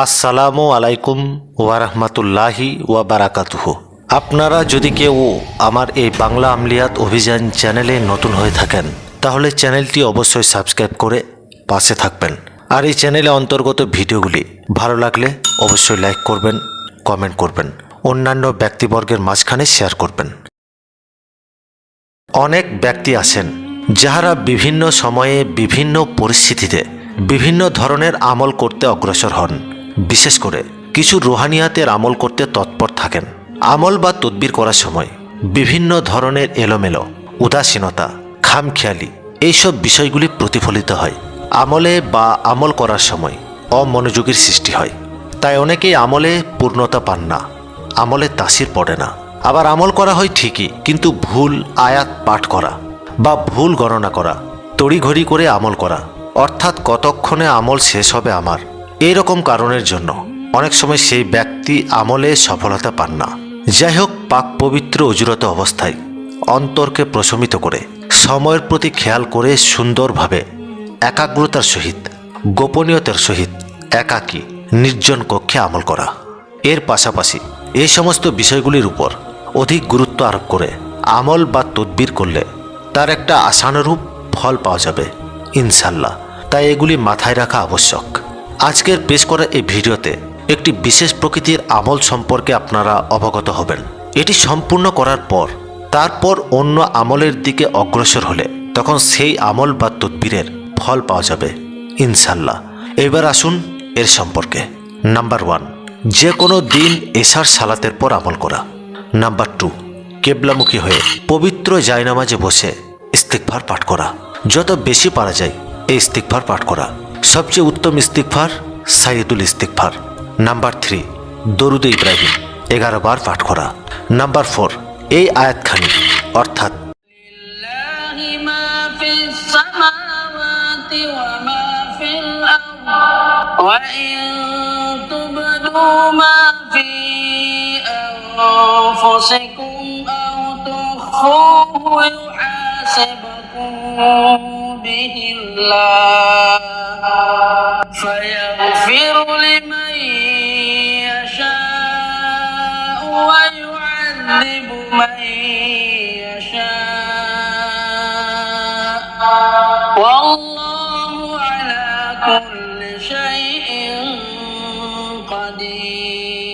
আসসালামু আলাইকুম ওয়ারহমাতুল্লাহি ওয়া বারাকাতুহু আপনারা যদি কেউ আমার এই বাংলা আমলিয়াত অভিযান চ্যানেলে নতুন হয়ে থাকেন, তাহলে চ্যানেলটি অবশ্যই সাবস্ক্রাইব করে পাশে থাকবেন। আর এই চ্যানেলে অন্তর্গত ভিডিওগুলি ভালো লাগলে অবশ্যই লাইক করবেন, কমেন্ট করবেন, অন্যান্য ব্যক্তিবর্গের মাঝখানে শেয়ার করবেন। অনেক ব্যক্তি আছেন যাহারা বিভিন্ন সময়ে বিভিন্ন পরিস্থিতিতে বিভিন্ন ধরনের আমল করতে অগ্রসর হন। বিশেষ করে কিছু রুহানিয়াতের আমল করতে তৎপর থাকেন। আমল বা তদবির করার সময় বিভিন্ন ধরনের এলোমেলো, উদাসীনতা, খামখেয়ালি এইসব বিষয়গুলি প্রতিফলিত হয়। আমলে বা আমল করার সময় অমনোযোগীর সৃষ্টি হয়। তাই অনেকেই আমলে পূর্ণতা পান না, আমলে তাসির পড়ে না। আবার আমল করা হয় ঠিকই, কিন্তু ভুল আয়াত পাঠ করা বা ভুল গণনা করা, তড়িঘড়ি করে আমল করা, অর্থাৎ কতক্ষণে আমল শেষ হবে আমার এই রকম কারণের জন্য অনেক সময় সেই ব্যক্তি আমলে সফলতা পান না। যাই হোক পাক পবিত্র অজুরত অবস্থায় অন্তরকে প্রশমিত করে, সময়ের প্রতি খেয়াল করে সুন্দরভাবে, একাগ্রতার সহিত, গোপনীয়তার সহিত একাকী, নির্জন কক্ষে আমল করা। এর পাশাপাশি এই সমস্ত বিষয়গুলির উপর অধিক গুরুত্ব আরোপ করে আমল বা তদবির করলে তার একটা আশানুরূপ ফল পাওয়া যাবে ইনশাল্লাহ তাই এগুলি মাথায় রাখা আবশ্যক। আজকের পেশ করা এই ভিডিওতে একটি বিশেষ প্রকৃতির আমল সম্পর্কে আপনারা অবগত হবেন। এটি সম্পূর্ণ করার পর, তারপর অন্য আমলের দিকে অগ্রসর হলে তখন সেই আমল বা তদবিরের ফল পাওয়া যাবে। ইনশাল্লাহ এবার আসুন এর সম্পর্কে। নাম্বার ওয়ান যে কোনো দিন এশার সালাতের পর আমল করা। নাম্বার টু, কেবলামুখী হয়ে পবিত্র জায়নামাজে বসে ইস্তিকভার পাঠ করা। যত বেশি পারা যায়, এই ইস্তিকভার পাঠ করা। সবচেয়ে উত্তম ইস্তিকভার সাইদুল ইস্তিকভার নাম্বার থ্রি দরুদ ইব্রাহিম এগারো বার পাঠ করা নাম্বার ফোর এই আয়াতখানি অর্থাৎ لله ما في السماوات وما في الأرض وإن تبدوا ما في أنفسكم أو تخفوه يحاسبكم به الله فيغفر لمن يشاء ويعذب من يشاء والله على كل شيء قدير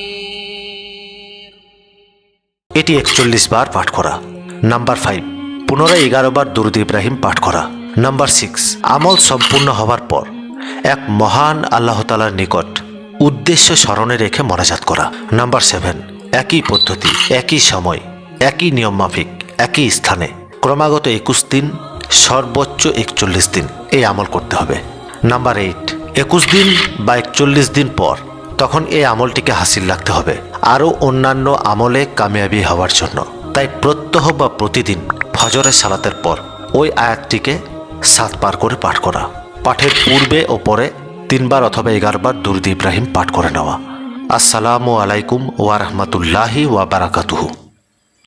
এটি একচল্লিশ বার পাঠ করা নাম্বার ফাইভ পুনরায় এগারো বার দুরুদ ইব্রাহিম পাঠ করা। নাম্বার সিক্স আমল সম্পূর্ণ হওয়ার পর এক মহান আল্লাহ তালার নিকট উদ্দেশ্য স্মরণে রেখে মনাজাত করা। নাম্বার সেভেন একই পদ্ধতি, একই সময়, একই নিয়ম মাফিক, একই স্থানে, ক্রমাগত একুশ দিন, সর্বোচ্চ একচল্লিশ দিন এই আমল করতে হবে। নাম্বার এইট একুশ দিন বা একচল্লিশ দিন পর তখন এই আমলটিকে হাসিল রাখতে হবে। আরও অন্যান্য আমলে কামিয়াবি হওয়ার জন্য। তাই প্রত্যহ বা প্রতিদিন ফজরের সালাতের পর ওই আয়াতটিকে সাত পার করে পাঠ করা। পাঠের পূর্বে ও পরে তিনবার অথবা এগারোবার দুরুদ ইব্রাহিম পাঠ করে নেওয়া। আসসালামু আলাইকুম ওয়া রাহমাতুল্লাহি ওয়া বারাকাতুহু।